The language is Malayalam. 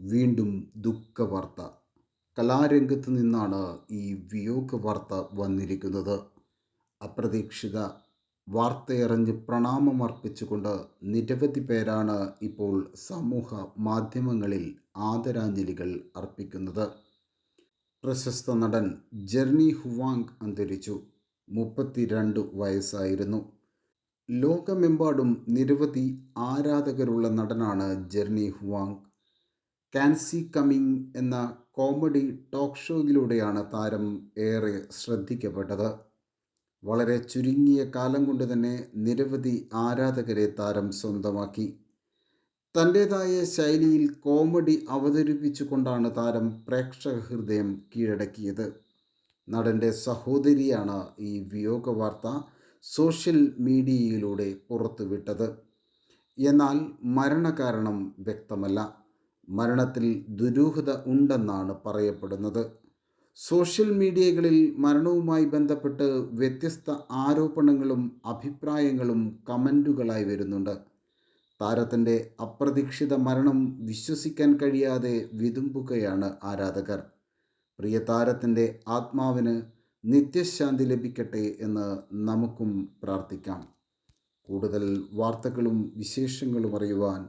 വീണ്ടും ദുഃഖവാർത്ത. കലാരംഗത്ത് നിന്നാണ് ഈ വിയോഗ വാർത്ത വന്നിരിക്കുന്നത്. അപ്രതീക്ഷിത വാർത്തയറിഞ്ഞ് പ്രണാമമർപ്പിച്ചുകൊണ്ട് നിരവധി പേരാണ് ഇപ്പോൾ സമൂഹ മാധ്യമങ്ങളിൽ ആദരാഞ്ജലികൾ അർപ്പിക്കുന്നത്. പ്രശസ്ത നടൻ ജെർണി ഹുവാങ് അന്തരിച്ചു. മുപ്പത്തിരണ്ട് വയസ്സായിരുന്നു. ലോകമെമ്പാടും നിരവധി ആരാധകരുള്ള നടനാണ് ജെർണി ഹുവാങ്. കാൻസി കമ്മിങ് എന്ന കോമഡി ടോക്ക് ഷോയിലൂടെയാണ് താരം ഏറെ ശ്രദ്ധിക്കപ്പെട്ടത്. വളരെ ചുരുങ്ങിയ കാലം കൊണ്ട് തന്നെ നിരവധി ആരാധകരെ താരം സ്വന്തമാക്കി. തന്റേതായ ശൈലിയിൽ കോമഡി അവതരിപ്പിച്ചുകൊണ്ടാണ് താരം പ്രേക്ഷക ഹൃദയം കീഴടക്കിയത്. നടന്റെ സഹോദരിയാണ് ഈ വിയോഗ വാർത്ത സോഷ്യൽ മീഡിയയിലൂടെ പുറത്തുവിട്ടത്. എന്നാൽ മരണകാരണം വ്യക്തമല്ല. മരണത്തിൽ ദുരൂഹത ഉണ്ടെന്നാണ് പറയപ്പെടുന്നത്. സോഷ്യൽ മീഡിയകളിൽ മരണവുമായി ബന്ധപ്പെട്ട് വ്യത്യസ്ത ആരോപണങ്ങളും അഭിപ്രായങ്ങളും കമന്റുകളായി വരുന്നുണ്ട്. താരത്തിന്റെ അപ്രതീക്ഷിത മരണം വിശ്വസിക്കാൻ കഴിയാതെ വിതുമ്പുകയാണ് ആരാധകർ. പ്രിയ താരത്തിന്റെ ആത്മാവിന് നിത്യശാന്തി ലഭിക്കട്ടെ എന്ന് നമുക്കും പ്രാർത്ഥിക്കാം. കൂടുതൽ വാർത്തകളും വിശേഷങ്ങളും അറിയുവാൻ